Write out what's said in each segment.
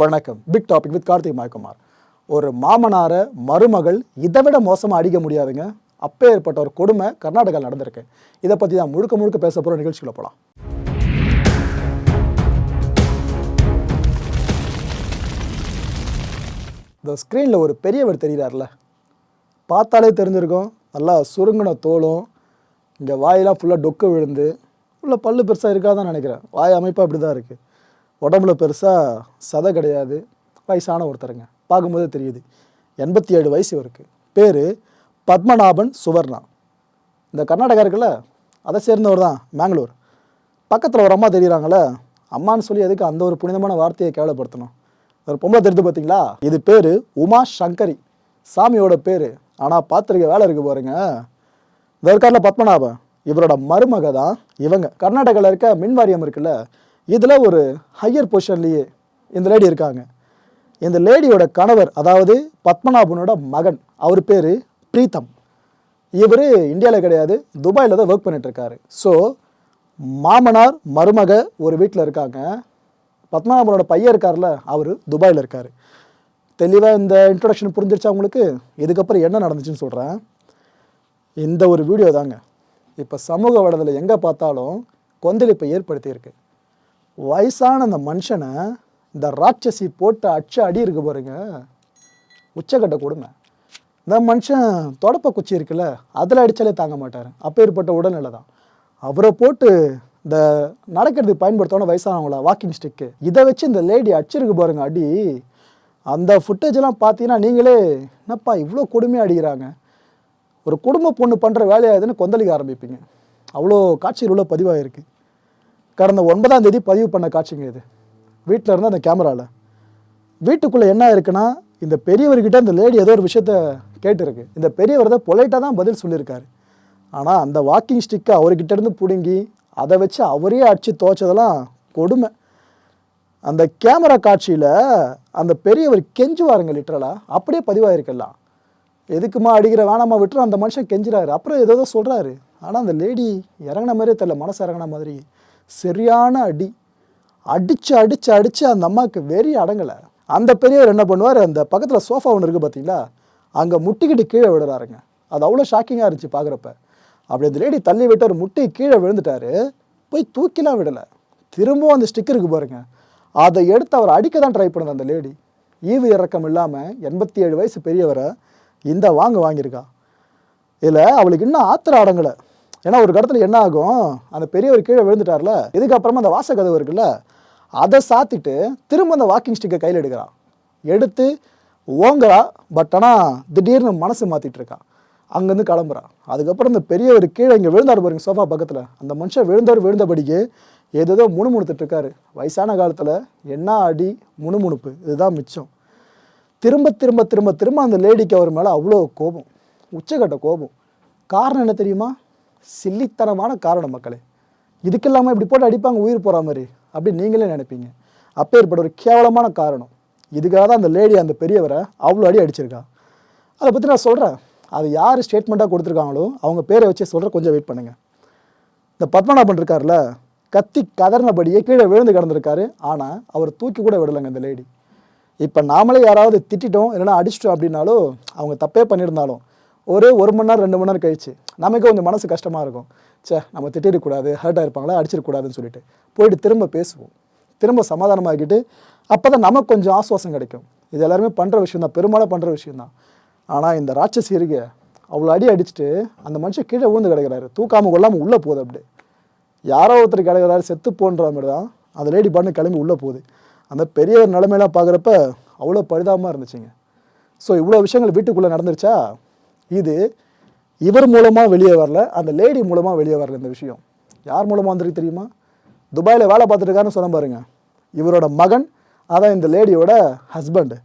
வணக்கம். Big topic with Karthik Mayakumar ஒரு மாமனாரை மருமகள் இதை விட மோசமாக அடிக்க முடியாதுங்க. அப்பேற்பட்ட ஒரு கொடுமை கர்நாடகாவில் நடந்திருக்கு. இதை பற்றி தான் முழுக்க முழுக்க பேச போகிற நிகழ்ச்சிக்குள்ள போகலாம் இந்த ஸ்க்ரீனில் ஒரு பெரியவர் தெரிகிறார்ல பார்த்தாலே தெரிஞ்சிருக்கும். நல்லா சுருங்கின தோலும் இங்கே வாயெல்லாம் ஃபுல்லாக டொக்கு விழுந்து உள்ள பல்லு பெருசாக இருக்காதான் நினைக்கிறேன். வாய் அமைப்பு அப்படி தான் இருக்குது உடம்புல பெருசாக சதை கிடையாது. வயசான ஒருத்தருங்க. பார்க்கும்போதே தெரியுது. எண்பத்தி ஏழு வயசு இவருக்கு. பேர் பத்மநாபன் சுவர்ணா. இந்த கர்நாடகா இருக்குல்ல அதை சேர்ந்தவர் தான் மேங்களூர். பக்கத்தில் ஒரு அம்மா தெரியுறாங்களே அம்மான்னு சொல்லி எதுக்கு அந்த ஒரு புனிதமான வார்த்தையை கேவலப்படுத்தணும்? ஒரு பொம்பளை தெரிந்து பார்த்தீங்களா இது பேர் உமா சங்கரி. சாமியோட பேர். ஆனால் பார்த்துருக்க வேலை இருக்குது பாருங்க. இந்த இருக்கார்ல பத்மநாபன். இவரோட மருமக தான் இவங்க. கர்நாடகாவில் இருக்க மின் வாரியம் இருக்குல்ல இதில் ஒரு ஹையர் பொசிஷன்லேயே இந்த லேடி இருக்காங்க. இந்த லேடியோட கணவர் அதாவது பத்மநாபனோட மகன் அவர் பேர் பிரீத்தம். இவர் இந்தியாவில் கிடையாது துபாயில் தான் ஒர்க் பண்ணிகிட்ருக்காரு ஸோ மாமனார் மருமக ஒரு வீட்டில் இருக்காங்க. பத்மநாபனோட பையன் இருக்கார்ல அவர் துபாயில் இருக்கார். தெளிவாக இந்த இன்ட்ரொடக்ஷன் புரிஞ்சிருச்சா உங்களுக்கு? இதுக்கப்புறம் என்ன நடந்துச்சுன்னு சொல்கிறேன் இந்த ஒரு வீடியோ தாங்க. இப்போ சமூக வலைதளம் எங்கே பார்த்தாலும் கொந்தளிப்பை ஏற்படுத்தியிருக்கு. வயசான அந்த மனுஷனை இந்த ராட்சசி போட்டு அச்ச அடி இருக்கு பாருங்க. உச்சக்கட்ட கொடுமை. இந்த மனுஷன் தொடப்ப குச்சி இருக்குல்ல அதில் அடித்தாலே தாங்க மாட்டார். அப்பேற்பட்ட உடல்நிலை தான். அவரை போட்டு இந்த நடக்கிறதுக்கு பயன்படுத்தணும் வயசானவங்கள வாக்கிங் ஸ்டிக்கு இதை வச்சு இந்த லேடி அடிச்சிருக்கு பாருங்க அடி. அந்த ஃபுட்டேஜெல்லாம் பார்த்தீங்கன்னா நீங்களே என்னப்பா இவ்வளோ கொடுமையாக அடிக்கிறாங்க. ஒரு குடும்ப பொண்ணு பண்ணுற வேலையாகுதுன்னு கொந்தளிக்க ஆரம்பிப்பீங்க. அவ்வளோ காட்சியில் உள்ள பதிவாயிருக்கு. கடந்த ஒன்பதாம் தேதி பதிவு பண்ண காட்சிங்க இது. வீட்டில் இருந்து அந்த கேமராவில் வீட்டுக்குள்ளே என்ன இருக்குன்னா இந்த பெரியவர்கிட்ட இந்த லேடி ஏதோ ஒரு விஷயத்த கேட்டிருக்கு. இந்த பெரியவர் தான் பொலைட்டாக தான் பதில் சொல்லியிருக்காரு. ஆனால் அந்த வாக்கிங் ஸ்டிக்கை அவர்கிட்ட இருந்து பிடுங்கி அதை வச்சு அவரே அடித்து துவைச்சதெல்லாம் கொடுமை. அந்த கேமரா காட்சியில் அந்த பெரியவர் கெஞ்சுவாருங்க லிட்டரலாக அப்படியே பதிவாயிருக்கலாம் எதுக்குமா அடிக்கிற வேணாமா விட்டுரு அந்த மனுஷன் கெஞ்சுறாரு. அப்புறம் ஏதோ சொல்கிறாரு ஆனால் அந்த லேடி இறங்கின மாதிரியே தெரில மனசு இறங்கின மாதிரி. சரியான அடி. அடித்து அடித்து அடித்து அந்த அம்மாவுக்கு வெறி அடங்கலை. அந்த பெரியவர் என்ன பண்ணுவார்? அந்த பக்கத்தில் சோஃபா ஒன்று இருக்குது பார்த்தீங்களா அங்கே முட்டிக்கிட்டு கீழே விடுறாருங்க அது அவ்வளோ ஷாக்கிங்காக இருந்துச்சு பார்க்குறப்ப அப்படி அந்த லேடி தள்ளி விட்டார் முட்டி கீழே விழுந்துட்டாரு. போய் தூக்கிலாம் விடலை. திரும்பவும் அந்த ஸ்டிக்கருக்கு பாருங்கள் பாருங்க. அதை எடுத்து அவர் அடிக்க தான் ட்ரை பண்ணது அந்த லேடி. ஈவு இறக்கம் இல்லாமல் எண்பத்தி ஏழு வயசு பெரியவரை இந்த வாங்க வாங்கியிருக்கா. இதில் அவளுக்கு இன்னும் ஆத்திரம் அடங்கலை. ஏன்னா ஒரு கடத்தில் என்ன ஆகும்? அந்த பெரியவர் கீழே விழுந்துட்டார்ல? இதுக்கப்புறமா அந்த வாசக்கதவு இருக்குல்ல? அதை சாத்திட்டு திரும்ப அந்த வாக்கிங் ஸ்டிக்கை கையில் எடுக்கிறான். எடுத்து ஓங்குறா. பட் ஆனால் திடீர்னு மனசு மாற்றிட்டு இருக்கான் அங்கேருந்து கிளம்புறான் அதுக்கப்புறம் இந்த பெரியவர் கீழே இங்கே விழுந்தார் பாருங்க சோஃபா பக்கத்தில். அந்த மனுஷன் விழுந்தவர் விழுந்தபடிக்கு ஏதேதோ முணுமுணுத்துட்டு இருக்காரு. வயசான காலத்தில் என்ன அடி முணுமுணுப்பு. இதுதான் மிச்சம். திரும்ப திரும்ப திரும்ப திரும்ப அந்த லேடிக்கு அவர் மேலே அவ்வளோ கோபம். உச்சக்கட்ட கோபம். காரணம் என்ன தெரியுமா? சில்லித்தனமான காரணம் மக்களே. இதுக்கு இல்லாமல் இப்படி போட்டு அடிப்பாங்க உயிர் போகிற மாதிரி. அப்படி நீங்களே நினைப்பீங்க. அப்பேற்பட்ட ஒரு கேவலமான காரணம். இதுக்காக தான் அந்த லேடி அந்த பெரியவரை அவ்வளோ அடி அடிச்சிருக்கா. அதை பற்றி நான் சொல்கிறேன் அது யார் ஸ்டேட்மெண்ட்டாக கொடுத்துருக்காங்களோ அவங்க பேரை வச்சு சொல்கிற கொஞ்சம் வெயிட் பண்ணுங்கள் இந்த பத்மநாபன் இருக்கார்ல கத்தி கதறினபடியே கீழே விழுந்து கிடந்திருக்காரு. ஆனால் அவர் தூக்கி கூட விடலைங்க இந்த லேடி இப்போ நாமளே யாராவது திட்டிட்டோம் இல்லைன்னா அடிச்சிட்டோம் அப்படின்னாலும் அவங்க தப்பே பண்ணியிருந்தாலும் ஒரு ஒரு மணி நேரம் ரெண்டு மணி நேரம் கழிச்சு நமக்கு கொஞ்சம் மனசு கஷ்டமாக இருக்கும். ச்சே நம்ம திட்டிடக்கூடாது ஹர்ட் ஆயிருப்பாங்களா அடிச்சிடக்கூடாதுன்னு சொல்லிட்டு போயிட்டு திரும்ப பேசுவோம். திரும்ப சமாதானமாகிட்டு அப்போ தான் நமக்கு கொஞ்சம் ஆசுவாசம் கிடைக்கும். இது எல்லாருமே பண்ணுற விஷயம் தான் பெரும்பாலும் பண்ணுற விஷயம் தான். ஆனால் இந்த ராட்சசி இருக்க அவ்வளோ அடி அடிச்சுட்டு அந்த மனுஷன் கீழே விழுந்து கிடக்கிறாரு. தூக்காமல் கொள்ளாமல் உள்ளே போகுது அப்படியே. யாரோ ஒருத்தர் கிடக்கிறாரு செத்து போன்ற மாதிரி தான் அந்த லேடி பண்ணு கிளம்பி உள்ளே போகுது. அந்த பெரிய நிலைமையெல்லாம் பார்க்குறப்ப அவ்வளோ பரிதாபமாக இருந்துச்சுங்க. ஸோ இவ்வளோ விஷயங்கள் வீட்டுக்குள்ளே நடந்துருச்சா? இது இவர் மூலமாக வெளியே வரல அந்த லேடி மூலமாக வெளியே வரல இந்த விஷயம். யார் மூலமாக வந்திருக்கு தெரியுமா? துபாயில் வேலை பார்த்துருக்காருன்னு சொன்ன பாருங்க. இவரோட மகன் அதான் இந்த லேடியோட ஹஸ்பண்டு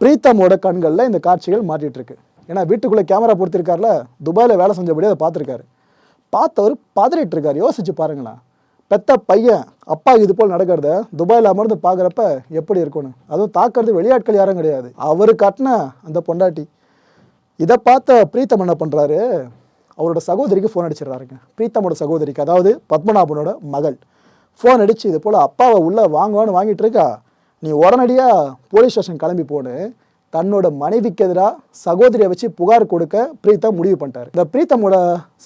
பிரீத்தமோட கண்களில் இந்த காட்சிகள் மாட்டிகிட்ருக்கு ஏன்னா வீட்டுக்குள்ளே கேமரா பொறுத்திருக்காருல துபாயில் வேலை செஞ்சபடி அதை பார்த்துருக்காரு. பார்த்தவர் பதறிட்டு இருக்கார் யோசிச்சு பாருங்களேன். பெத்த பையன் அப்பா இது போல் நடக்கிறத துபாயில் அமர்ந்து பார்க்குறப்ப எப்படி இருக்கணும் அதுவும் தாக்குறது வெளியாட்கள் யாரும் கிடையாது. அவர் கட்டின அந்த பொண்டாட்டி இதை பார்த்த பிரீத்தம் என்ன பண்ணுறாரு அவரோட சகோதரிக்கு ஃபோன் அடிச்சிடுறாருங்க. பிரீத்தமோட சகோதரிக்கு அதாவது பத்மநாபனோட மகள். ஃபோன் அடித்து இது போல் அப்பாவை உள்ளே வாங்குவான்னு வாங்கிட்டு இருக்கா? நீ உடனடியாக போலீஸ் ஸ்டேஷன் கிளம்பி போன்னு தன்னோட மனைவிக்கு எதிராக சகோதரியை வச்சு புகார் கொடுக்க பிரீத்தம் முடிவு பண்ணிட்டாரு. இந்த பிரீத்தமோட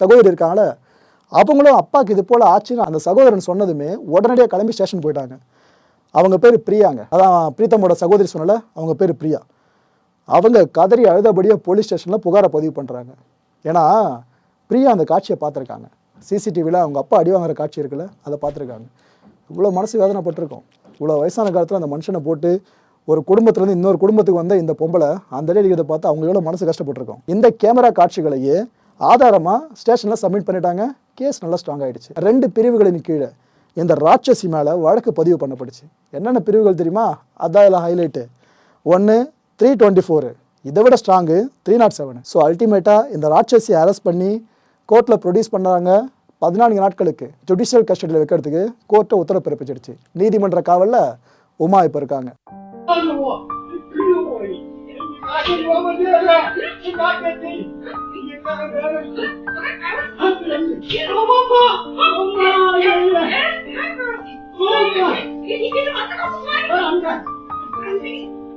சகோதரி இருக்காங்களே அவங்களும் அப்பாவுக்கு இது போல் ஆச்சுன்னு அந்த சகோதரன் சொன்னதுமே உடனடியாக கிளம்பி ஸ்டேஷன் போயிட்டாங்க. அவங்க பேர் பிரியாங்க. அதான் பிரீத்தமோட சகோதரி சொன்னல அவங்க பேர் பிரியா. அவங்க கதறி அழுதபடியே போலீஸ் ஸ்டேஷனில் புகாரை பதிவு பண்ணுறாங்க ஏன்னா பிரியா அந்த காட்சியை பார்த்துருக்காங்க. சிசிடிவியில் அவங்க அப்பா அடி வாங்குற காட்சி இருக்குல்ல அதை பார்த்துருக்காங்க. இவ்வளோ மனசு வேதனைப்பட்டிருக்கோம். இவ்வளோ வயசான காலத்தில் அந்த மனுஷனை போட்டு ஒரு குடும்பத்துலேருந்து இன்னொரு குடும்பத்துக்கு வந்த இந்த பொம்பளை அந்த இதை பார்த்து அவங்க எவ்வளோ மனசு கஷ்டப்பட்டிருக்கோம். இந்த கேமரா காட்சிகளையே ஆதாரமாக ஸ்டேஷனில் சப்மிட் பண்ணிட்டாங்க. கேஸ் நல்லா ஸ்ட்ராங் ஆகிடுச்சு ரெண்டு பிரிவுகளின் கீழே இந்த ராட்சசி மேலே வழக்கு பதிவு பண்ணப்படுச்சு என்னென்ன பிரிவுகள் தெரியுமா? அதான் இதில் ஹைலைட்டு ஒன்று த்ரீ டுவெண்ட்டி ஃபோரு இதை விட strong three not seven so அல்டிமேட்டாக இந்த ராட்சசியை அரெஸ்ட் பண்ணி கோர்ட்டில் ப்ரொடியூஸ் பண்ணுறாங்க பதினான்கு நாட்களுக்கு. ஜுடிஷியல் கஸ்டடியில் வைக்கிறதுக்கு கோர்ட்டை உத்தரவு பிறப்பிச்சிடுச்சு. நீதிமன்ற காவலில் உமா இப்போ இருக்காங்க.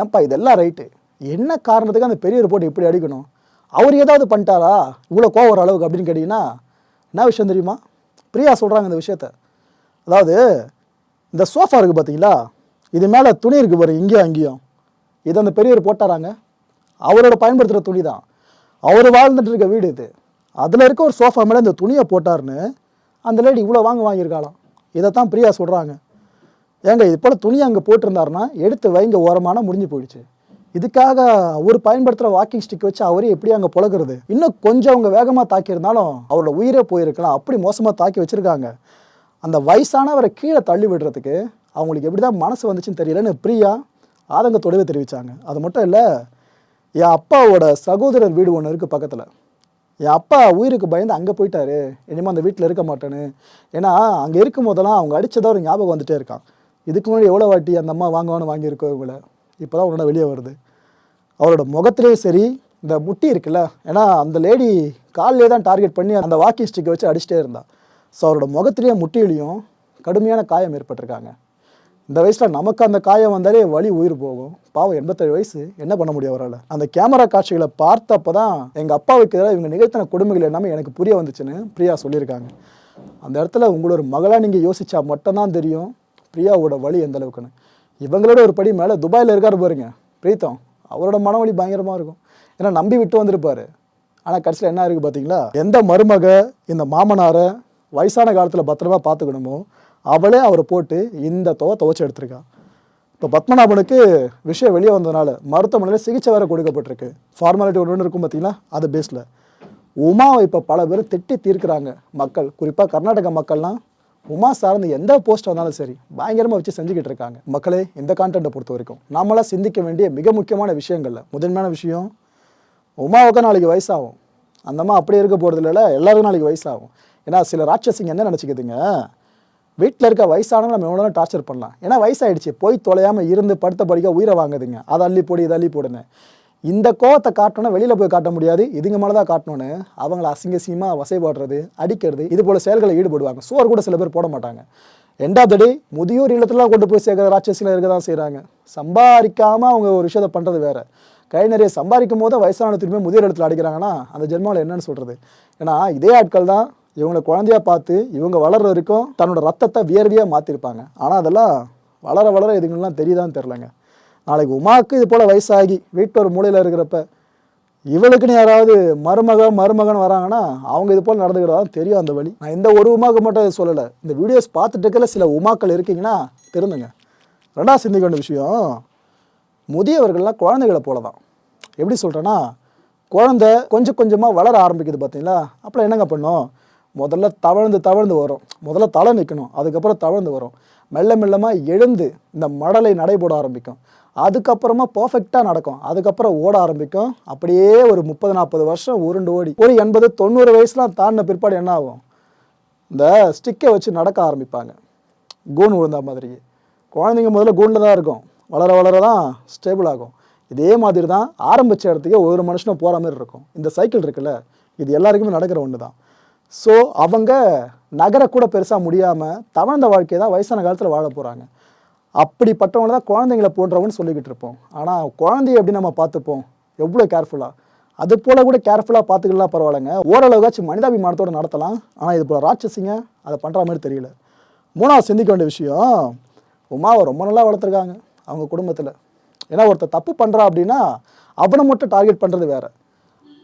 ஏன்பா இதெல்லாம் ரைட்டு என்ன காரணத்துக்கு அந்த பெரிய ரிப்போர்ட் இப்படி அடிக்கணும்? அவர் ஏதாவது பண்ணிட்டாரா? இவ்வளோ கோவம் அளவுக்கு அப்படின்னு கேட்டிங்கன்னா என்ன விஷயம் தெரியுமா? பிரியா சொல்கிறாங்க இந்த விஷயத்த. அதாவது இந்த சோஃபா இருக்குது பார்த்தீங்களா இது மேலே துணி இருக்குது பாரு இங்கேயும் அங்கேயும் இது அந்த பெரியவர் போட்டாராங்க. அவரோட பயன்படுத்துகிற துணி தான் அவர் வாழ்ந்துட்டு இருக்க வீடு இது. அதில் இருக்க ஒரு சோஃபா மேலே இந்த துணியை போட்டாருன்னு அந்த லேடி இவ்வளோ வாங்க வாங்கியிருக்காளாம். தான் பிரியா சொல்கிறாங்க ஏங்க இது போல் துணி அங்கே போட்டிருந்தாருன்னா எடுத்து வைங்க ஓரமான முடிஞ்சு போயிடுச்சு. இதுக்காக அவர் பயன்படுத்துகிற வாக்கிங் ஸ்டிக் வச்சு அவரே எப்படி அங்கே புழகிறது இன்னும் கொஞ்சம் அவங்க வேகமாக தாக்கியிருந்தாலும் அவரோட உயிரே போயிருக்கலாம். அப்படி மோசமாக தாக்கி வச்சுருக்காங்க. அந்த வயசானவரை கீழே தள்ளி விடுறதுக்கு அவங்களுக்கு எப்படி தான் மனசு வந்துச்சுன்னு தெரியலன்னு பிரியா ஆதங்கத்தோடவே தெரிவித்தாங்க அது மட்டும் இல்லை என் அப்பாவோட சகோதரர் வீடு ஒன்று இருக்குது பக்கத்தில். என் அப்பா உயிருக்கு பயந்து அங்கே போயிட்டாரு. இனிமேல் அந்த வீட்டில் இருக்க மாட்டேன்னு. ஏன்னா அங்கே இருக்கும் போதெல்லாம் அவங்க அடித்ததாக ஒரு ஞாபகம் வந்துகிட்டே இருக்கான். இதுக்கு முன்னாடி எவ்வளோ வாட்டி அந்த அம்மா வாங்குவான்னு வாங்கியிருக்கோம் இவங்களை? இப்போ தான் உன்னோட வெளியே வருது. அவரோட முகத்திலே சரி இந்த முட்டி இருக்குல்ல? ஏன்னா அந்த லேடி காலிலே தான் டார்கெட் பண்ணி அந்த வாக்கிங் ஸ்டிக்கை வச்சு அடிச்சிட்டே இருந்தா. ஸோ அவரோட முகத்திலேயே முட்டியிலையும் கடுமையான காயம் ஏற்பட்டிருக்காங்க. இந்த வயசில் நமக்கு அந்த காயம் வந்தாலே வலி உயிர் போகும். பாவம் எண்பத்தேழு வயசு. என்ன பண்ண முடியும் அவரால்? அந்த கேமரா காட்சிகளை பார்த்தப்போ தான் எங்கள் அப்பாவுக்கு எதிராக இவங்க நிகழ்த்தின கொடுமைகள் எல்லாமே எனக்கு புரிய வந்துச்சுன்னு பிரியா சொல்லியிருக்காங்க. அந்த இடத்துல உங்களோட மகளாக நீங்கள் யோசித்தா மட்டும்தான் தெரியும். பிரியாவோட வலி எந்த அளவுக்குன்னு. இவங்களோட ஒரு படி மேலே துபாயில் இருக்கார் பாருங்க பிரீத்தம். அவரோட மனவழி பயங்கரமாக இருக்கும். ஏன்னா நம்பி விட்டு வந்திருப்பார். ஆனால் கடைசியில் என்ன இருக்குது பார்த்தீங்களா எந்த மருமக இந்த மாமனாரை வயசான காலத்தில் பத்திரமா பார்த்துக்கணுமோ அவளே அவரை போட்டு இந்த தொகை துவைச்சி எடுத்திருக்கா. இப்போ பத்மநாபனுக்கு விஷயம் வெளியே வந்ததுனால மருத்துவமனையில் சிகிச்சை வேறு கொடுக்கப்பட்டிருக்கு. ஃபார்மாலிட்டி ஒன்று ஒன்று இருக்கும் பார்த்தீங்களா அது பேஸில் உமாவை இப்போ பல பேர் திட்டி தீர்க்கிறாங்க மக்கள். குறிப்பாக கர்நாடக மக்கள்லாம் உமா சார்ந்து எந்த போஸ்ட் வந்தாலும் சரி பயங்கரமாக வச்சு செஞ்சுக்கிட்டு இருக்காங்க. மக்களே இந்த கான்டென்ட்டை பொறுத்த வரைக்கும் நம்மளாம் சிந்திக்க வேண்டிய மிக முக்கியமான விஷயங்கள்ல முதன்மையான விஷயம் உமாவுக்கு நாளைக்கு வயசாகும். அந்தம்மா அப்படியே இருக்க போகிறது எல்லாருக்கும் நாளைக்கு வயசாகும். ஏன்னா சில ராட்சசிங்க என்ன நினச்சிக்கிதுங்க? வீட்டில் இருக்க வயசானவங்க நம்ம எவ்வளோ டார்ச்சர் பண்ணலாம்? ஏன்னா வயசாயிடுச்சு. போய் தொலையாமல் இருந்து படுத்த படிக்க உயிரை வாங்குதுங்க. அதை அள்ளி போடு இதை அள்ளி போடுன்னு. இந்த கோவத்தை காட்டணும்னா வெளியில் போய் காட்ட முடியாது. இதுங்க மேலே தான் காட்டணும்னு. அவங்கள அசிங்க அசிங்கமாக வசைபாடுறது அடிக்கிறது இது போல் செயல்களை ஈடுபடுவாங்க. சோறு கூட சில பேர் போட மாட்டாங்க. ரெண்டாவது முதியோர் இல்லத்துலாம் கொண்டு போய் சேர்க்குற ராட்சசியில் இருக்க தான் செய்கிறாங்க சம்பாதிக்காமல் அவங்க ஒரு விஷயத்தை பண்ணுறது வேற. கை நிறைய சம்பாதிக்கும் போது வயசான திரும்பி முதியோர் இடத்துல அடிக்கிறாங்கன்னா அந்த ஜென்மாவில் என்னன்னு சொல்கிறது ஏன்னா இதே ஆட்கள் தான் இவங்களை குழந்தையா பார்த்து இவங்க வளர்ற வரைக்கும் தன்னோட ரத்தத்தை வியர்வியாக மாற்றிருப்பாங்க ஆனால் அதெல்லாம் வளர வளர இதுங்கெல்லாம் தெரியுதான்னு தெரிலங்க நாளைக்கு உமாவுக்கு இது போல் வயசாகி வீட்டு ஒரு மூலையில் இருக்கிறப்ப இவளுக்குன்னு யாராவது மருமக மருமகன் வராங்கன்னா அவங்க இது போல் நடந்துக்கிறதா தெரியும் அந்த வழி. நான் இந்த ஒரு உமாக்கு மட்டும் சொல்லலை. இந்த வீடியோஸ் பார்த்துட்டு இருக்கல சில உமாக்கள் இருக்கீங்கன்னா திருந்துங்க ரெண்டாவது சிந்திக்க வேண்டிய விஷயம் முதியவர்கள்லாம் குழந்தைகளை போல தான் எப்படி சொல்கிறேன்னா குழந்தை கொஞ்சம் கொஞ்சமாக வளர ஆரம்பிக்குது பார்த்தீங்களா? அப்புறம் என்னங்க பண்ணும்? முதல்ல தவழ்ந்து தவழ்ந்து வரும். முதல்ல தலை நிற்கணும் அதுக்கப்புறம் தவழ்ந்து வரும். மெல்ல மெல்லமாக எழுந்து இந்த மடலை நடைபோட ஆரம்பிக்கும். அதுக்கப்புறமா பர்ஃபெக்டாக நடக்கும். அதுக்கப்புறம் ஓட ஆரம்பிக்கும். அப்படியே ஒரு முப்பது நாற்பது வருஷம் உருண்டு ஓடி. ஒரு எண்பது தொண்ணூறு வயசுலாம் தாண்டின பிற்பாடு என்ன ஆகும்? இந்த ஸ்டிக்கை வச்சு நடக்க ஆரம்பிப்பாங்க. கூன் விழுந்த மாதிரி. குழந்தைங்க முதல்ல கூண்டில் தான் இருக்கும். வளர வளர தான் ஸ்டேபிள் ஆகும். இதே மாதிரி தான் ஆரம்பித்த இடத்துக்கே ஒரு மனுஷனும் போகிற மாதிரி இருக்கும். இந்த சைக்கிள் இருக்குல்ல இது எல்லாருக்குமே நடக்கிற ஒன்று தான் ஸோ அவங்க நகரக்கூட பெருசாக முடியாமல் தவழ்ந்த வாழ்க்கையை தான் வயசான காலத்தில் வாழ போகிறாங்க அப்படிப்பட்டவங்க தான் குழந்தைங்கள போன்றவங்கன்னு சொல்லிக்கிட்டு இருப்போம். ஆனால் குழந்தைய எப்படி நம்ம பார்த்துப்போம்? எவ்வளோ கேர்ஃபுல்லாக அது போல் கூட கேர்ஃபுல்லாக பார்த்துக்கலாம் பரவாயில்லைங்க. ஓரளவுக்காச்சும் மனிதாபிமானத்தோடு நடத்தலாம். ஆனால் இது போல் ராட்சசிங்க அதை பண்ணுற மாதிரி தெரியல. மூணாவது சிந்திக்க வேண்டிய விஷயம் உமாவை ரொம்ப நல்லா வளர்த்துருக்காங்க அவங்க குடும்பத்தில். ஏன்னா ஒருத்தர் தப்பு பண்ணுறா அப்படின்னா அவனை மட்டும் டார்கெட் பண்ணுறது வேற.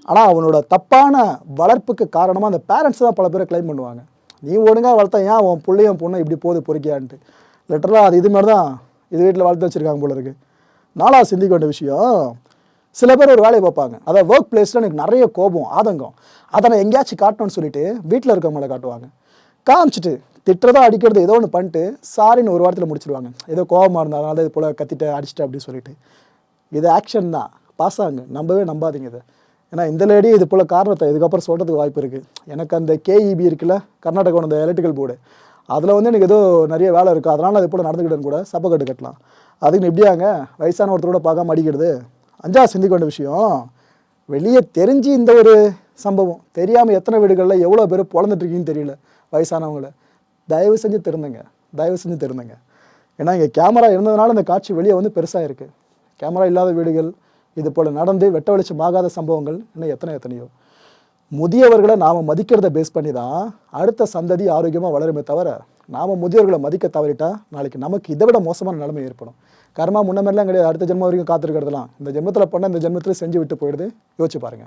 ஆனால் அவனோட தப்பான வளர்ப்புக்கு காரணமாக அந்த பேரண்ட்ஸ் தான் பல பேரை கிளைம் பண்ணுவாங்க. நீ ஒழுங்காக வளர்த்தா ஏன் உன் பிள்ளையும் பொண்ணு இப்படி போகுது பொறுக்கியான்ட்டு. லிட்டரலாக அது இது மாதிரி தான் இது வீட்டில் வளர்த்து வச்சுருக்காங்க போல இருக்கு. நாலாவது சிந்திக்க வேண்டிய விஷயம் சில பேர் ஒரு வேலையை பார்ப்பாங்க. அதாவது ஒர்க் பிளேஸில் எனக்கு நிறைய கோபம் ஆதங்கம். அதை நான் எங்கேயாச்சும் காட்டணும்னு சொல்லிட்டு வீட்டில் இருக்கவங்கள காட்டுவாங்க. காமிச்சிட்டு திட்டுறதா அடிக்கிறது ஏதோ ஒன்று பண்ணிட்டு சாரின்னு ஒரு வாரத்தில் முடிச்சிருவாங்க. ஏதோ கோபமாக இருந்தால் அதனால இது போல் கத்திட்டு அடிச்சிட்டு அப்படின்னு சொல்லிட்டு. இது ஆக்ஷன் தான். பாஸ் ஆகுங்க. நம்பவே நம்பாதீங்க இதை. ஏன்னா இந்த லேடி இது போல் காரணத்தை இதுக்கப்புறம் சொல்கிறதுக்கு வாய்ப்பு இருக்குது எனக்கு அந்த கேஇபி இருக்குல்ல கர்நாடகாவோட அந்த எலக்ட்ரிக்கல் போர்டு அதில் வந்து எனக்கு ஏதோ நிறைய வேலை இருக்குது அதனால் அது போல் நடந்துக்கிட்டேன்னு கூட சப்பக்கட்டு கட்டலாம். அதுக்கு எப்படியாங்க? வயசான ஒருத்தரோட பார்க்காம அடிக்கிறது. அஞ்சா சிந்திக்க வேண்டிய விஷயம். வெளியே தெரிஞ்சு இந்த ஒரு சம்பவம். தெரியாமல் எத்தனை வீடுகளில் எவ்வளோ பேர் பிறந்துட்டுருக்கீங்கன்னு தெரியல வயசானவங்கள. தயவு செஞ்சு திருந்துங்க. தயவு செஞ்சு திருந்துங்க. ஏன்னா இங்கே கேமரா இருந்ததுனால இந்த காட்சி வெளியே வந்து பெருசாக இருக்குது கேமரா இல்லாத வீடுகள் இது போல் நடந்து வெட்ட வெளிச்சம் ஆகாத சம்பவங்கள் இன்னும் எத்தனை எத்தனையோ. முதியவர்களை நாம் மதிக்கிறத பேஸ் பண்ணி தான் அடுத்த சந்ததி ஆரோக்கியமாக வளருமே தவிர நாம் முதியவர்களை மதிக்க தவறிட்டால் நாளைக்கு நமக்கு இதை விட மோசமான நிலைமை ஏற்படும். கர்மா முன்ன மாதிரிலாம் கிடையாது. அடுத்த ஜென்மம் வரைக்கும் காத்திருக்கிறதுலாம் இந்த ஜென்மத்தில் பண்ண இந்த ஜென்மத்தில் செஞ்சு விட்டு போயிடுது. யோசிச்சு பாருங்க.